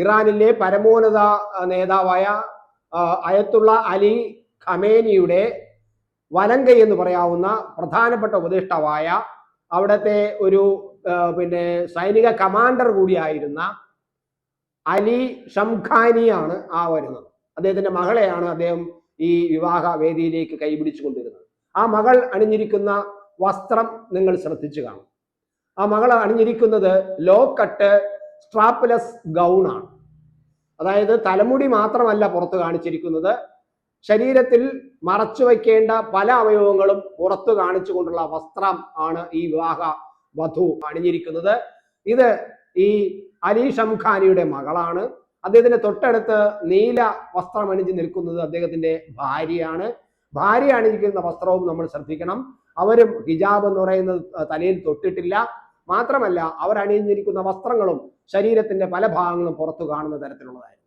ഇറാനിലെ പരമോന്നത നേതാവായ അയത്തുള്ള അലി ഖമേനിയുടെ വലങ്കൈ എന്ന് പറയാവുന്ന പ്രധാനപ്പെട്ട ഉപദേഷ്ടാവായ അവിടുത്തെ ഒരു പിന്നെ സൈനിക കമാൻഡർ കൂടിയായിരുന്ന അലി ഷംഖാനിയാണ് ആ വരുന്നത്. അദ്ദേഹത്തിന്റെ മകളെയാണ് അദ്ദേഹം ഈ വിവാഹ വേദിയിലേക്ക് കൈപിടിച്ചു കൊണ്ടിരുന്നത്. ആ മകൾ അണിഞ്ഞിരിക്കുന്ന വസ്ത്രം നിങ്ങൾ ശ്രദ്ധിച്ചു കാണും. ആ മകൾ അണിഞ്ഞിരിക്കുന്നത് ലോ കട്ട് സ്ട്രാപ്ലെസ് ഗൗണാണ് അതായത് തലമുടി മാത്രമല്ല പുറത്ത് കാണിച്ചിരിക്കുന്നത്. ശരീരത്തിൽ മറച്ചു വയ്ക്കേണ്ട പല അവയവങ്ങളും പുറത്തു കാണിച്ചുകൊണ്ടുള്ള വസ്ത്രം ആണ് ഈ വിവാഹ വധു അണിഞ്ഞിരിക്കുന്നത് ഇത് ഈ അലി ഷംഖാനിയുടെ മകളാണ്. അദ്ദേഹത്തിന്റെ തൊട്ടടുത്ത് നീല വസ്ത്രം അണിഞ്ഞു നിൽക്കുന്നത് അദ്ദേഹത്തിന്റെ ഭാര്യയാണ്. ഭാര്യ അണിഞ്ഞിരിക്കുന്ന വസ്ത്രവും നമ്മൾ ശ്രദ്ധിക്കണം. അവരും ഹിജാബ് എന്ന് പറയുന്നത് തലയിൽ തൊട്ടിട്ടില്ല. മാത്രമല്ല അവർ അണിഞ്ഞിരിക്കുന്ന വസ്ത്രങ്ങളും ശരീരത്തിന്റെ പല ഭാഗങ്ങളും പുറത്തു കാണുന്ന തരത്തിലുള്ളതായിരുന്നു